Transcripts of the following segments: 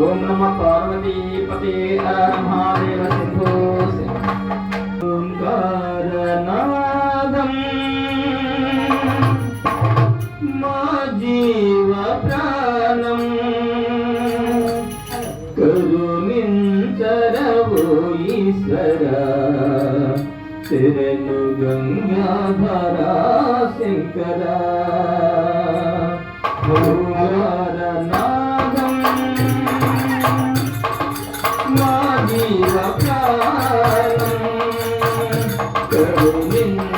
ఓం నమ పార్వతీపతే మహాదేవ శంభో ఓంకారనాదం మా జీవ ప్రాణం. కరుణించరవో ఈశ్వర. శరణు గంగాధరా శంకరా. Kerumim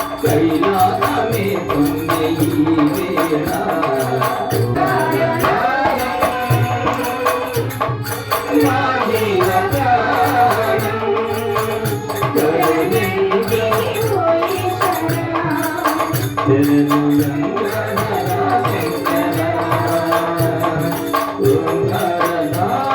சரணா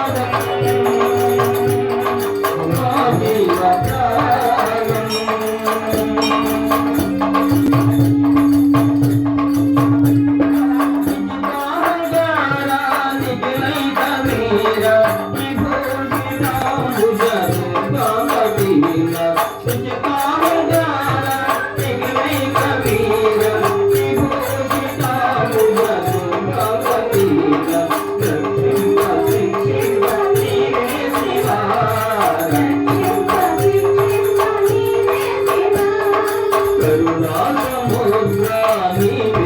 నీ